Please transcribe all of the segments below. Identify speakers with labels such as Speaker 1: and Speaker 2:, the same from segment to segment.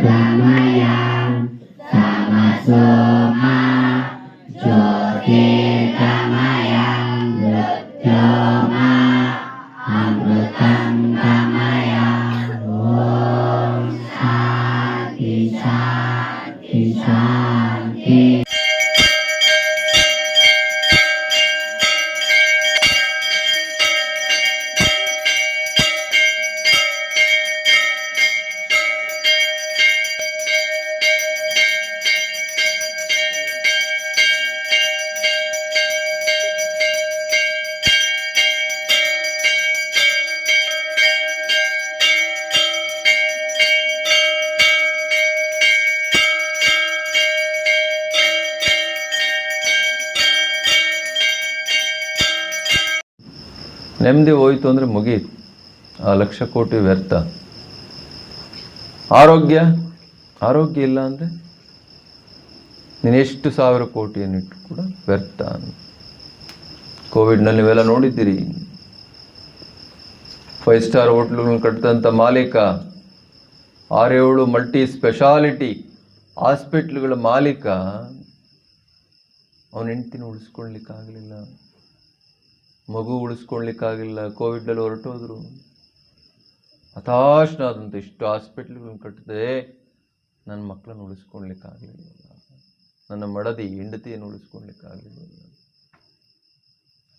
Speaker 1: Samayang Samasot
Speaker 2: ನೆಮ್ಮದಿ ಹೋಯ್ತು ಅಂದರೆ ಮುಗೀತು. ಆ ಲಕ್ಷ ಕೋಟಿ ವ್ಯರ್ಥ. ಆರೋಗ್ಯ? ಆರೋಗ್ಯ ಇಲ್ಲ ಅಂದರೆ ನೀನು ಎಷ್ಟು ಸಾವಿರ ಕೋಟಿಯನ್ನಿಟ್ಟು ಕೂಡ ವ್ಯರ್ಥ ಕೋವಿಡ್ನಲ್ಲಿ ನೀವೆಲ್ಲ ನೋಡಿದ್ದೀರಿ. ಫೈವ್ ಸ್ಟಾರ್ ಹೋಟ್ಲುಗಳನ್ನ ಕಟ್ಟಿದಂಥ ಮಾಲೀಕ, ಆರೇಳು ಮಲ್ಟಿ ಸ್ಪೆಷಾಲಿಟಿ ಹಾಸ್ಪಿಟ್ಲ್ಗಳ ಮಾಲೀಕ, ಅವನ ಹೆಂಡ್ತಿನ ಉಳಿಸ್ಕೊಳ್ಲಿಕ್ಕಾಗಲಿಲ್ಲ. ಮಗು ಉಳಿಸ್ಕೊಳ್ಲಿಕ್ಕಾಗಿಲ್ಲ ಕೋವಿಡಲ್ಲಿ ಹೊರಟೋದ್ರು. ಹತಾಶನಾದಂಥ ಇಷ್ಟು ಹಾಸ್ಪಿಟ್ಲ್ಗಳನ್ನ ಕಟ್ಟಿದೆ ನನ್ನ ಮಕ್ಕಳನ್ನು ಉಳಿಸ್ಕೊಳ್ಲಿಕ್ಕಾಗಲಿಲ್ಲ ನನ್ನ ಮಡದಿ ಹೆಂಡತಿಯನ್ನು ಉಳಿಸ್ಕೊಳ್ಲಿಕ್ಕಾಗಲಿಲ್ಲ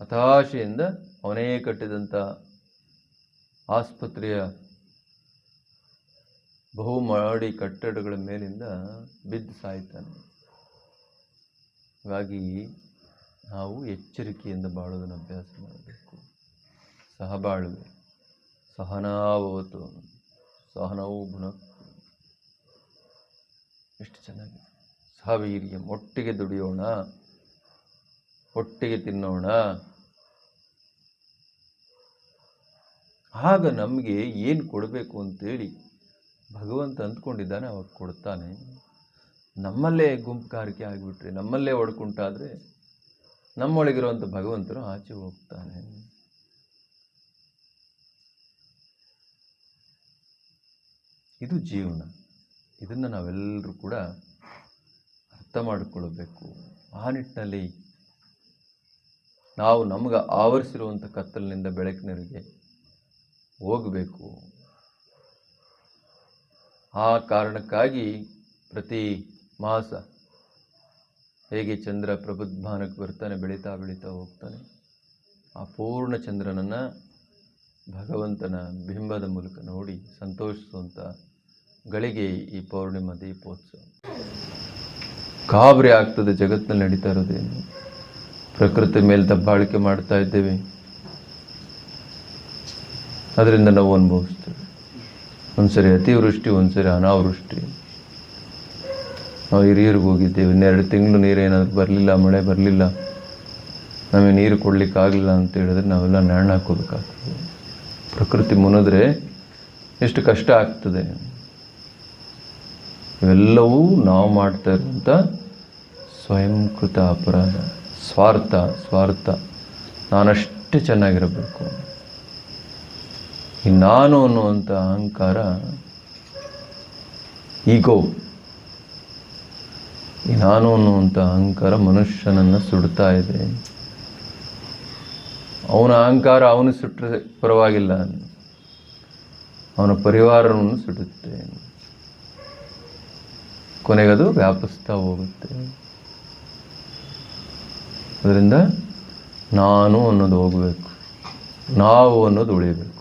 Speaker 2: ಹತಾಶೆಯಿಂದ ಅವನೇ ಕಟ್ಟಿದಂಥ ಆಸ್ಪತ್ರೆಯ ಬಹುಮಾಡಿ ಕಟ್ಟಡಗಳ ಮೇಲಿಂದ ಬಿದ್ದು ಸಾಯ್ತಾನೆ. ಹಾಗಾಗಿ ನಾವು ಎಚ್ಚರಿಕೆಯಿಂದ ಬಾಳುವುದನ್ನು ಅಭ್ಯಾಸ ಮಾಡಬೇಕು. ಸಹಬಾಳುವೆ, ಸಹನಾವತು ಸಹನವು ಗುಣ. ಎಷ್ಟು ಚೆನ್ನಾಗಿದೆ. ಸಹವೀರ್ಯ ಒಟ್ಟಿಗೆ ದುಡಿಯೋಣ ಒಟ್ಟಿಗೆ ತಿನ್ನೋಣ. ಆಗ ನಮಗೆ ಏನು ಕೊಡಬೇಕು ಅಂತೇಳಿ ಭಗವಂತ ಅಂದ್ಕೊಂಡಿದ್ದಾನೆ, ಅವಾಗ ಕೊಡ್ತಾನೆ. ನಮ್ಮಲ್ಲೇ ಗುಂಪುಗಾರಿಕೆ ಆಗಿಬಿಟ್ರೆ, ನಮ್ಮಲ್ಲೇ ಒಡ್ಕುಂಟಾದರೆ ನಮ್ಮೊಳಗಿರುವಂಥ ಭಗವಂತರು ಆಚೆ ಹೋಗ್ತಾನೆ ಇದು ಜೀವನ. ಇದನ್ನು ನಾವೆಲ್ಲರೂ ಕೂಡ ಅರ್ಥ ಮಾಡಿಕೊಳ್ಳಬೇಕು ಆ ನಿಟ್ಟಿನಲ್ಲಿ ನಾವು ನಮ್ಗೆ ಆವರಿಸಿರುವಂಥ ಕತ್ತಲಿನಿಂದ ಬೆಳಕಿನರಿಗೆ ಹೋಗಬೇಕು. ಆ ಕಾರಣಕ್ಕಾಗಿ ಪ್ರತಿ ಮಾಸ ಹೇಗೆ ಚಂದ್ರ ಪ್ರಬುದ್ಧಾನಕ್ಕೆ ಬರ್ತಾನೆ, ಬೆಳೀತಾ ಬೆಳೀತಾ ಹೋಗ್ತಾನೆ. ಆ ಪೂರ್ಣ ಚಂದ್ರನನ್ನು ಭಗವಂತನ ಬಿಂಬದ ಮೂಲಕ ನೋಡಿ ಸಂತೋಷಿಸುವಂಥ ಗಳಿಗೆ ಈ ಪೌರ್ಣಿಮಾ ದೀಪೋತ್ಸವ. ಕಾಬರಿ ಆಗ್ತದೆ ಜಗತ್ತಿನಲ್ಲಿ ನಡೀತಾ ಇರೋದೇನು ಪ್ರಕೃತಿ ಮೇಲೆ ದಬ್ಬಾಳಿಕೆ ಮಾಡ್ತಾ ಇದ್ದೇವೆ. ಅದರಿಂದ ನಾವು ಅನುಭವಿಸ್ತೇವೆ. ಒಂದ್ಸರಿ ಅತಿವೃಷ್ಟಿ, ಒಂದ್ಸರಿ ಅನಾವೃಷ್ಟಿ. ನಾವು ಹಿರಿಯರಿಗೆ ಹೋಗಿದ್ದೇವೆ. ಇನ್ನೆರಡು ತಿಂಗಳು ನೀರೇನಾದರೂ ಬರಲಿಲ್ಲ, ಮಳೆ ಬರಲಿಲ್ಲ, ನಮಗೆ ನೀರು ಕೊಡ್ಲಿಕ್ಕೆ ಆಗಲಿಲ್ಲ ಅಂತ ಹೇಳಿದ್ರೆ ನಾವೆಲ್ಲ ನೆರಳು ಹಾಕೋಬೇಕಾಗ್ತದೆ ಪ್ರಕೃತಿ ಮುನಿದ್ರೆ ಎಷ್ಟು ಕಷ್ಟ ಆಗ್ತದೆ. ಇವೆಲ್ಲವೂ ನಾವು ಮಾಡ್ತಾ ಇರುವಂಥ ಸ್ವಯಂಕೃತ ಅಪರಾಧ, ಸ್ವಾರ್ಥ ಸ್ವಾರ್ಥ. ನಾನಷ್ಟೇ ಚೆನ್ನಾಗಿರಬೇಕು. ಈ ನಾನು ಅನ್ನುವಂಥ ಅಹಂಕಾರ, ಈಗೋ ನಾನು ಅನ್ನುವಂಥ ಅಹಂಕಾರ ಮನುಷ್ಯನನ್ನು ಸುಡ್ತಾ ಇದೆ. ಅವನ ಅಹಂಕಾರ ಅವನು ಸುಟ್ಟರೆ ಪರವಾಗಿಲ್ಲ. ಅವನ ಪರಿವಾರವನ್ನು ಸುಡುತ್ತೆ. ಕೊನೆಗದು ವ್ಯಾಪಿಸ್ತಾ ಹೋಗುತ್ತೆ. ಅದರಿಂದ ನಾನು ಅನ್ನೋದು ಹೋಗಬೇಕು. ನಾವು ಅನ್ನೋದು ಉಳಿಬೇಕು.